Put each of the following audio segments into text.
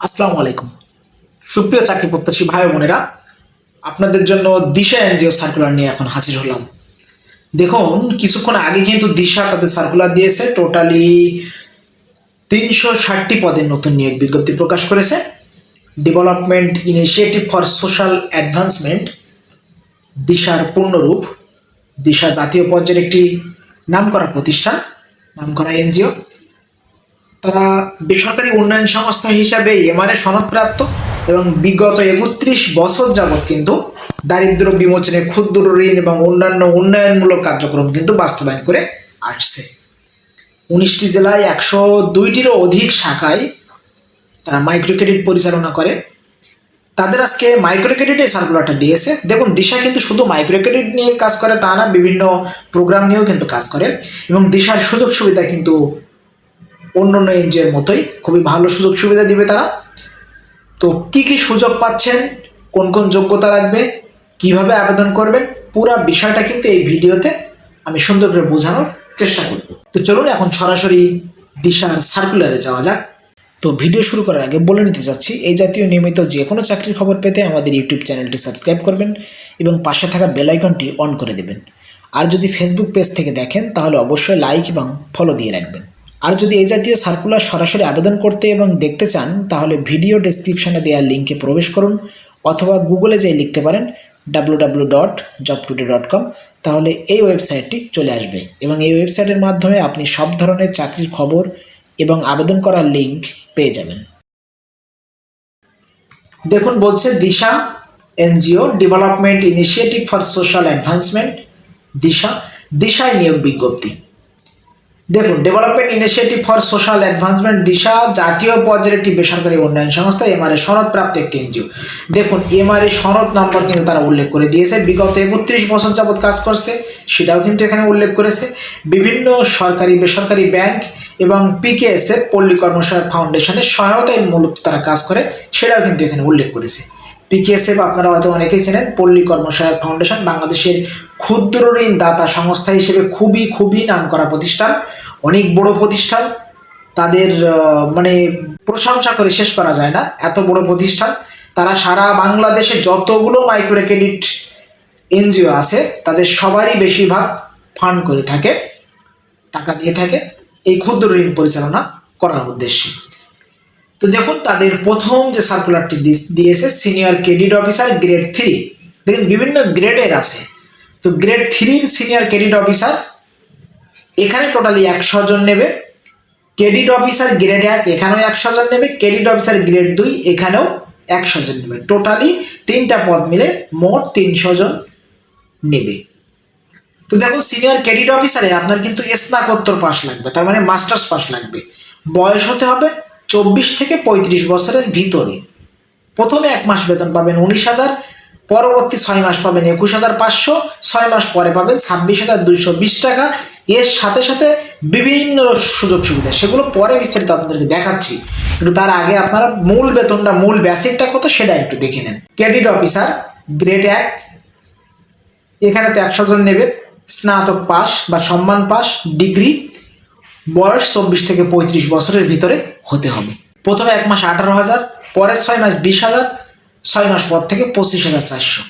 আসসালামু আলাইকুম। সুপ্রিয় চাকরি প্রত্যাশী ভাই বোনেরা, আপনাদের জন্য দিশা এনজিও সার্কুলার নিয়ে এখন হাজির হলাম। দেখুন, কিছুক্ষণ আগে কিন্তু দিশা তাদের সার্কুলার দিয়েছে টোটালি তিনশো ষাটটি পদের নতুন নিয়োগ বিজ্ঞপ্তি প্রকাশ করেছে। Development initiative for social advancement দিশার পূর্ণরূপ, দিশা জাতীয় পর্যায়ের একটি নামকরা প্রতিষ্ঠান, নামকরা এনজিও। তারা বেসরকারি উন্নয়ন সংস্থা হিসাবে এমআরএ সনদপ্রাপ্ত এবং বিগত একত্রিশ বছর যাবৎ কিন্তু দারিদ্র বিমোচনে ক্ষুদ্র ঋণ এবং অন্যান্য উন্নয়নমূলক কার্যক্রম কিন্তু বাস্তবায়ন করে আসছে। উনিশটি জেলায় একশো দুইটিরও অধিক শাখায় তারা মাইক্রো ক্রেডিট পরিচালনা করে। তাদের আজকে মাইক্রো ক্রেডিটে সার্কুলারটা দিয়েছে। দেখুন, দিশা কিন্তু শুধু মাইক্রো ক্রেডিট নিয়ে কাজ করে তা না, বিভিন্ন প্রোগ্রাম নিয়েও কিন্তু কাজ করে এবং দিশার সুযোগ সুবিধা কিন্তু অন্য অন্য এনজিওর মতোই খুবই ভালো সুযোগ সুবিধা দিবে তারা। তো কি কি সুযোগ পাচ্ছেন, কোন কোন যোগ্যতা লাগবে, কীভাবে আবেদন করবেন, পুরো বিষয়টা কিন্তু এই ভিডিওতে আমি সুন্দর করে বোঝানোর চেষ্টা করব। তো চলুন এখন সরাসরি দিশার সার্কুলারে যাওয়া যাক। তো ভিডিও শুরু করার আগে বলে নিতে চাচ্ছি, এই জাতীয় নিয়মিত যে কোনো চাকরির খবর পেতে আমাদের ইউটিউব চ্যানেলটি সাবস্ক্রাইব করবেন এবং পাশে থাকা বেল আইকনটি অন করে দেবেন। আর যদি ফেসবুক পেজ থেকে দেখেন, তাহলে অবশ্যই লাইক এবং ফলো দিয়ে রাখবেন। আর যদি এই জাতীয় সার্কুলার সরাসরি আবেদন করতে এবং দেখতে চান, তাহলে ভিডিও ডেসক্রিপশনে দেওয়া লিঙ্কে প্রবেশ করুন অথবা গুগলে যেয়ে লিখতে পারেন W dot job dot com তাহলে এই ওয়েবসাইটটি চলে আসবে। এবং এই ওয়েবসাইটের মাধ্যমে আপনি সব ধরনের চাকরির খবর এবং আবেদন করার লিঙ্ক পেয়ে যাবেন। দেখুন, বলছে Disha NGO development initiative for social advancement Disha, দিশায় নিয়োগ বিজ্ঞপ্তি। দেখুন development initiative for social advancement Disha জাতীয় পর্যায়ের একটি বেসরকারি উন্নয়ন সংস্থা এমআরএ সনদপ্রাপ্ত একটি এনজিও দেখুন এমআরএ সনদ নম্বর কিন্তু তারা উল্লেখ করে দিয়েছে। বিগত একত্রিশ বছর যাবৎ কাজ করছে, সেটাও কিন্তু এখানে উল্লেখ করেছে। বিভিন্ন সরকারি, বেসরকারি ব্যাংক এবং পিকেএসএ পল্লী কর্মসহায়ক ফাউন্ডেশনের সহায়তায় মূলত তারা কাজ করে, সেটাও কিন্তু এখানে উল্লেখ করেছে। পিকেএসএফ আপনারা হয়তো অনেকেই চেনেন, পল্লী কর্মসহায়ক ফাউন্ডেশন বাংলাদেশের ক্ষুদ্র ঋণ সংস্থা হিসেবে খুবই খুবই নামকরা প্রতিষ্ঠান। অনেক বড় প্রতিষ্ঠান, তাদের মানে প্রশংসা করে শেষ করা যায় না, এত বড় প্রতিষ্ঠান। তারা সারা বাংলাদেশে যতগুলো মাইক্রো ক্রেডিট এনজিও আছে, তাদের সবারই বেশিরভাগ ফান্ড করে থাকে, টাকা দিয়ে থাকে। এই ক্ষুদ্র ঋণ পরিচালনা করার উদ্দেশ্যে। তো দেখুন, তাদের প্রথম যে সার্কুলারটি দিয়েছে senior credit officer grade three দেখুন, বিভিন্ন গ্রেডের আছে। তো গ্রেড থ্রির সিনিয়র ক্রেডিট অফিসার এখানে টোটালি একশো জন নেবে। ক্রেডিট অফিসার গ্রেড এক, এখানেও একশো জন নেবে। ক্রেডিট অফিসার গ্রেড দুই, এখানেও একশো জন নেবে। টোটালি তিনটা পদ মিলে মোট তিনশো জন নেবে। তো দেখো সিনিয়র ক্রেডিট অফিসারে আপনার কিন্তু স্নাতকোত্তর পাস লাগবে, তার মানে মাস্টার্স পাস লাগবে। বয়স হতে হবে চব্বিশ থেকে পঁয়ত্রিশ বছরের ভিতরে। প্রথমে এক মাস বেতন পাবেন উনিশ হাজার, পরবর্তী ছয় মাস পাবেন একুশ হাজার পাঁচশো, ছয় মাস পরে পাবেন ছাব্বিশ হাজার দুইশো বিশ টাকা এর সাথে সাথে বিভিন্ন সুযোগ সুবিধা, সেগুলো পরে বিস্তারিত আপনাদেরকে দেখাচ্ছি। কিন্তু তার আগে আপনারা মূল বেতনটা, মূল বেসিকটা কত সেটা একটু দেখে নেন। ক্রেডিট অফিসার গ্রেড এক, এখানে তো একশো জন নেবে, স্নাতক পাস বা সম্মান পাস, ডিগ্রি, বয়স চব্বিশ থেকে পঁয়ত্রিশ বছরের ভিতরে হতে হবে। প্রথমে এক মাস আঠারো হাজার পরের ছয় মাস বিশ হাজার, ছয় মাস পর থেকে পঁচিশ হাজার চারশো।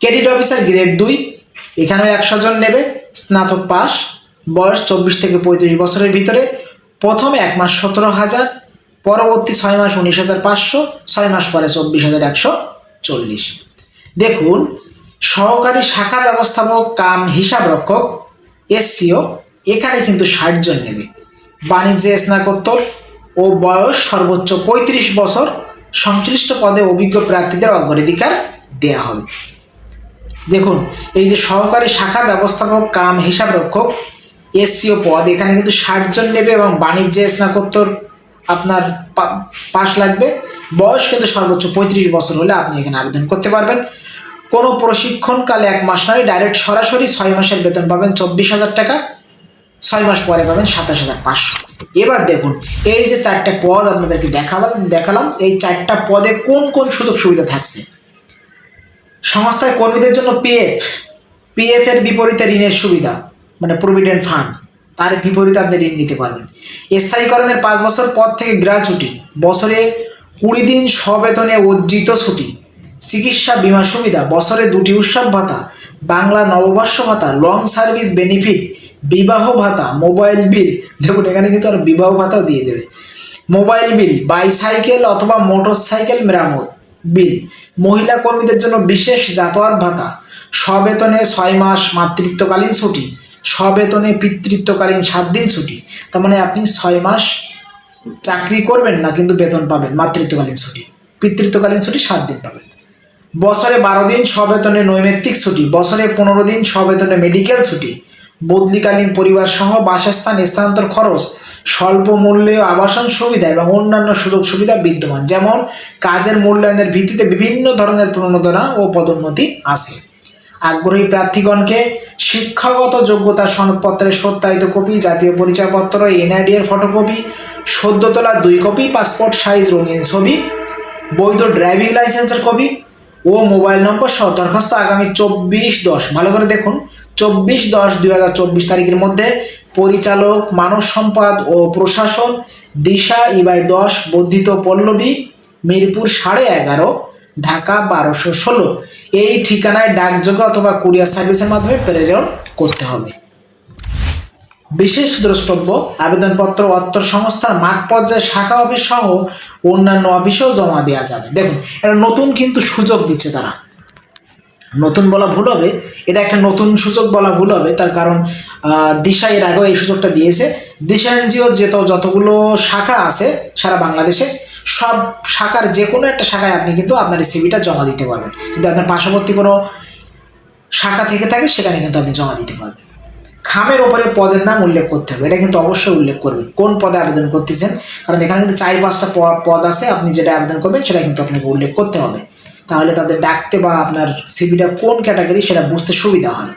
ক্রেডিট অফিসার গ্রেড দুই, এখানেও একশো জন নেবে স্নাতক পাস বয়স চব্বিশ থেকে পঁয়ত্রিশ বছরের ভিতরে। প্রথমে এক মাস সতেরো হাজার, পরবর্তী ছয় মাস উনিশ হাজার পাঁচশো, ছয় মাস পরে চব্বিশ হাজার একশো চল্লিশ। দেখুন, সহকারী শাখা ব্যবস্থাপক, কাম, হিসাব রক্ষক, এসসিও, এখানে কিন্তু ষাট জন নেবে। বাণিজ্যে স্নাতকোত্তর ও বয়স সর্বোচ্চ পঁয়ত্রিশ বছর, সংশ্লিষ্ট পদে অভিজ্ঞ প্রার্থীদের অগ্রাধিকার দেয়া হবে। দেখুন, এই যে সহকারী শাখা ব্যবস্থাপক, কাম হিসাব রক্ষক, এসসিও পদ, এখানে কিন্তু ষাট জন নেবে এবং বাণিজ্যে, স্নাতকোত্তর আপনার পাশ লাগবে। বয়স কিন্তু সর্বোচ্চ পঁয়ত্রিশ বছর হলে আপনি এখানে আবেদন করতে পারবেন। কোনো প্রশিক্ষণকালে এক মাস নয়, ডাইরেক্ট সরাসরি ছয় মাসের বেতন পাবেন চব্বিশ হাজার টাকা, ছয় মাস পরে পাবেন সাতাশ হাজার পাঁচশো। এবার দেখুন, এই যে চারটা পদ আপনাদেরকে দেখালাম দেখালাম, এই চারটা পদে কোন কোন সুযোগ সুবিধা থাকছে? সংস্থায় কর্মীদের জন্য পিএফ পিএফ এর বিপরীতে ঋণের সুবিধা মানে প্রভিডেন্ট ফান্ড তার বিপরীতে আপনি ঋণ নিতে পারবেন। স্থায়ীকরণের পাঁচ বছর পর থেকে গ্র্যাচুটি বছরে কুড়ি দিন সবেতনে অর্জিত ছুটি, চিকিৎসা বিমা সুবিধা, বছরে দুটি উৎসব ভাতা, বাংলা নববর্ষ ভাতা লং সার্ভিস বেনিফিট বিবাহ ভাতা মোবাইল বিল দেখুন, এখানে কিন্তু আর বিবাহ ভাতাও দিয়ে দেবে। মোবাইল বিল বাইসাইকেল অথবা মোটর সাইকেল মেরামত বিল মহিলা কর্মীদের জন্য বিশেষ যাতায়াত ভাতা, সবেতনে ছয় মাস মাতৃত্বকালীন ছুটি, সবেতনে পিতৃত্বকালীন সাত দিন ছুটি। তার মানে আপনি ছয় মাস চাকরি করবেন না, কিন্তু বেতন পাবেন, মাতৃত্বকালীন ছুটি। পিতৃত্বকালীন ছুটি সাত দিন পাবেন। বছরে বারো দিন সবেতনে নৈমিত্তিক ছুটি, বছরে পনেরো দিন সবেতনে মেডিকেল ছুটি, বদলিকালীন পরিবার সহ বাসস্থান, স্থানান্তর খরচ স্বল্প মূল্যে আবাসন সুবিধা এবং অন্যান্য সুযোগ সুবিধা বিদ্যমান। যেমন, কাজের মূল্যায়নের ভিত্তিতে বিভিন্ন ধরনের প্রণোদনা ও পদোন্নতি আছে। আগ্রহী প্রার্থীগণকে শিক্ষাগত যোগ্যতা সনদপত্রের সত্যায়িত কপি, জাতীয় পরিচয়পত্র এনআইডি এর ফটোকপি সদ্য তোলা দুই কপি, পাসপোর্ট সাইজ রঙিন ছবি, বৈধ ড্রাইভিং লাইসেন্সের কপি ও মোবাইল নম্বর সহ দরখাস্ত আগামী চব্বিশ দশ। ভালো করে দেখুন, চব্বিশ দশ দুই হাজার চব্বিশ তারিখের মধ্যে পরিচালক, মানব সম্পদ ও প্রশাসন, দিশা ইবাই দশ, বর্ধিত পল্লবী, মিরপুর সাড়ে এগারো, ঢাকা বারোশো ষোলো। এই ঠিকানায় ডাকযোগে অথবা কুরিয়ার সার্ভিসের মাধ্যমে প্রেরণ করতে হবে। বিশেষ দ্রষ্টব্য, আবেদনপত্র অত্তর সংস্থার মাঠ পর্যায়ে শাখা অফিস সহ অন্যান্য অফিসেও জমা দেওয়া যাবে। দেখুন, এটা নতুন কিন্তু সুযোগ দিচ্ছে তারা। নতুন বলা ভুল হবে। এটা একটা নতুন সুযোগ বলা ভুল হবে, তার কারণ দিশা এর আগেও এই সুযোগটা দিয়েছে। দিশা এনজিও যত যতগুলো শাখা আছে সারা বাংলাদেশে, সব শাখার যে কোনো একটা শাখায় আপনি কিন্তু আপনার সিভিটা জমা দিতে পারবেন। কিন্তু আপনার পার্শ্ববর্তী কোনো শাখা থেকে থাকে, সেখানে কিন্তু আপনি জমা দিতে পারবেন। খামের ওপরে পদের নাম উল্লেখ করতে হবে, এটা কিন্তু অবশ্যই উল্লেখ করবেন, কোন পদে আবেদন করতেছেন। কারণ এখানে কিন্তু চার পাঁচটা পদ আছে, আপনি যেটা আবেদন করবেন, সেটা কিন্তু আপনাকে উল্লেখ করতে হবে। তাহলে তাদের ডাকতে বা আপনার সিভিটা কোন ক্যাটাগরি সেটা বুঝতে সুবিধা হয়।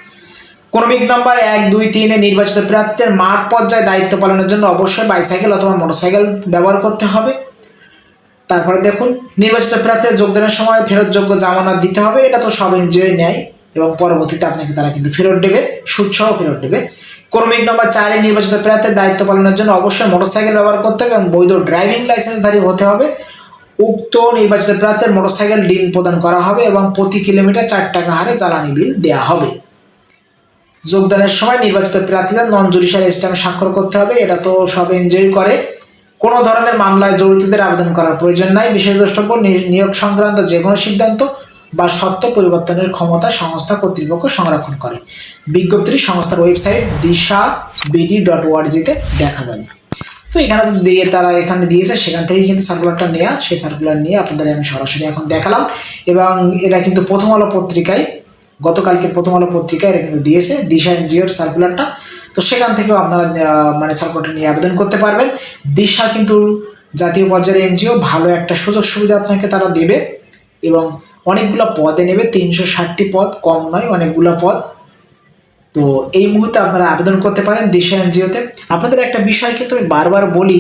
ক্রমিক নম্বর এক, দুই, তিনে নির্বাচিত প্রার্থীদের মাঠ পর্যায়ে দায়িত্ব পালনের জন্য অবশ্যই বাইসাইকেল অথবা মোটরসাইকেল ব্যবহার করতে হবে। তারপরে দেখুন, নির্বাচিত প্রার্থীর যোগদানের সময় ফেরতযোগ্য জামানত দিতে হবে, এটা তো সব এনজিওই নেয় এবং পরবর্তীতে আপনাকে তারা কিন্তু ফেরত দেবে, সুদসহ ফেরত দেবে। ক্রমিক নম্বর চারে নির্বাচিত প্রার্থীর দায়িত্ব পালনের জন্য অবশ্যই মোটরসাইকেল ব্যবহার করতে হবে এবং বৈধ ড্রাইভিং লাইসেন্সধারী হতে হবে। উক্ত নির্বাচিত প্রার্থীর মোটরসাইকেল ঋণ প্রদান করা হবে এবং প্রতি কিলোমিটার চার টাকা হারে জ্বালানি বিল দেওয়া হবে। যোগদানের সময় নির্বাচিত প্রার্থীদের নন জুডিশিয়াল স্ট্যাম্প স্বাক্ষর করতে হবে। এটা তো সব এনজয় করে। কোনো ধরনের মামলায় জড়িতদের আবেদন করার প্রয়োজন নাই। বিশেষ দ্রষ্টব্য নিয়োগ সংক্রান্ত যে কোনো সিদ্ধান্ত বা সত্য পরিবর্তনের ক্ষমতা সংস্থা কর্তৃপক্ষ সংরক্ষণ করে। বিজ্ঞপ্তিটি সংস্থার ওয়েবসাইট দিশা বিডি ডট ওয়ার্জিতে দেখা যাবে। তো এখানে দিয়ে তারা এখানে দিয়েছে, সেখান থেকেই কিন্তু সার্কুলারটা নেওয়া সেই সার্কুলার নিয়ে আপনাদের আমি সরাসরি এখন দেখালাম। এবং এটা কিন্তু প্রথম আলো পত্রিকায়, গতকালকে প্রথম আলো পত্রিকায় এটা কিন্তু দিয়েছে, দিশা এনজিওর সার্কুলারটা তো সেখান থেকেও আপনারা মানে সার্কুলারটা নিয়ে আবেদন করতে পারবেন। দিশা কিন্তু জাতীয় পর্যায়ের এনজিও, ভালো একটা সুযোগ সুবিধা আপনাকে তারা দেবে। এবং অনেকগুলো পদে নেবে, তিনশো ষাটটি পদ, কম নয়, অনেকগুলো পদ। তো এই মুহূর্তে আপনারা আবেদন করতে পারেন দিশা এনজিওতে। আপনাদের একটা বিষয় কিন্তু আমি বারবার বলি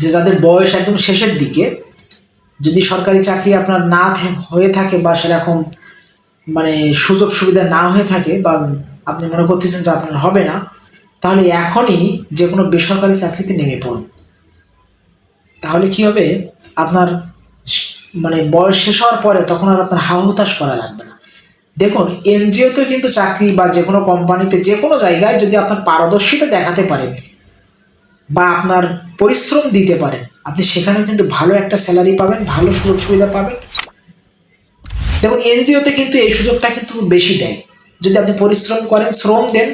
যে যাদের বয়স একদম শেষের দিকে, যদি সরকারি চাকরি আপনার না হয়ে থাকে বা সেরকম মানে সুযোগ সুবিধা না হয়ে থাকে বা আপনি মনে করতেছেন যে আপনার হবে না, তাহলে এখনই যে কোনো বেসরকারি চাকরিতে নেমে পড়ুন। তাহলে কি হবে? আপনার মানে বয়স শেষ হওয়ার পরে তখন আর আপনার হা হুতাশ করা লাগবে না। দেখুন এনজিওতে কিন্তু চাকরি বা যে কোনো কোম্পানিতে যে কোনো জায়গায় যদি আপনার পারদর্শিতা দেখাতে পারেন বা আপনার পরিশ্রম দিতে পারেন, আপনি সেখানেও কিন্তু ভালো একটা স্যালারি পাবেন, ভালো সুযোগ সুবিধা পাবেন। দেখুন এনজিওতে কিন্তু এই সুযোগটা কিন্তু বেশি দেয়। যদি আপনি পরিশ্রম করেন, শ্রম দেন,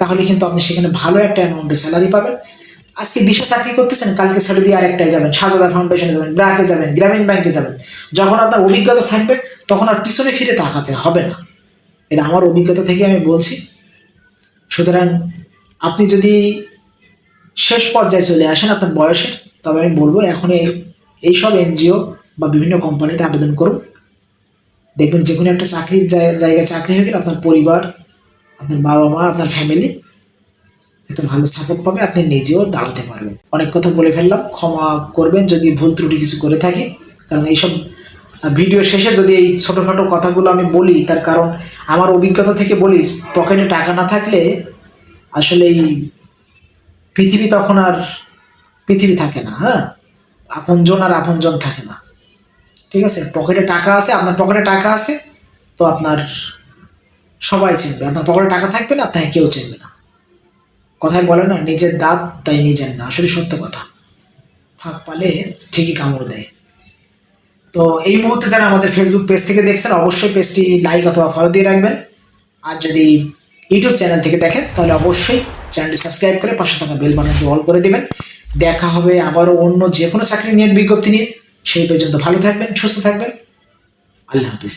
তাহলে কিন্তু আপনি সেখানে ভালো একটা অ্যামাউন্টের স্যালারি পাবেন। আজকে দিশা চাকরি করতেছেন, কালকে ছেড়ে দিয়ে আরেকটায় যাবেন, সাজদা ফাউন্ডেশনে যাবেন ব্র্যাকে যাবেন, গ্রামীণ ব্যাংকে যাবেন। যখন আপনার অভিজ্ঞতা থাকবে তখন আর পিছনে ফিরে তাকাতে হবে না। এটা আমার অভিজ্ঞতা থেকে আমি বলছি। সুতরাং আপনি যদি শেষ পর্যায়ে চলে আসেন আপনার বয়সের, তবে আমি বলব এখন এই এইসব এনজিও বা বিভিন্ন কোম্পানিতে আবেদন করুন। দেখবেন যে কোনো একটা চাকরির জায়গায় চাকরি হয়ে গেলে আপনার পরিবার, আপনার বাবা মা আপনার ফ্যামিলি একটা ভালো সাপোর্ট পাবে, আপনি নিজেও দাঁড়াতে পারবেন। অনেক কথা বলে ফেললাম, ক্ষমা করবেন যদি ভুল ত্রুটি কিছু করে থাকি। কারণ এইসব ভিডিও শেষে যদি এই ছোটোখাটো কথাগুলো আমি বলি, তার কারণ আমার অভিজ্ঞতা থেকে বলি, পকেটে টাকা না থাকলে আসলে এই পৃথিবী তখন আর পৃথিবী থাকে না হ্যাঁ? আপনজন আর আপনজন থাকে না। ঠিক আছে? পকেটে টাকা আছে, আপনার পকেটে টাকা আছে, তো আপনার সবাই চিনবে। আপনার পকেটে টাকা থাকবে না, আপনাকে কেউ চিনবে না। কথায় বলে না, নিজের দাঁত তাই নিজের না। আসলে সত্য কথা। ফাঁক পালে ঠিকই কামড় দেয়। তো এই মুহূর্তে যারা আমাদের ফেসবুক পেজ থেকে দেখছেন, অবশ্যই পেজটি লাইক অথবা ফলো দিয়ে রাখবেন। আর যদি ইউটিউব চ্যানেল থেকে দেখেন, তাহলে অবশ্যই চ্যানেলটি সাবস্ক্রাইব করে পাশে থাকা বেল বাটনটি অল করে দেবেন। দেখা হবে আবারও অন্য যে কোনো চাকরি নিয়োগ বিজ্ঞপ্তি নিয়ে। সেই পর্যন্ত ভালো থাকবেন, সুস্থ থাকবেন। আল্লাহ হাফিজ।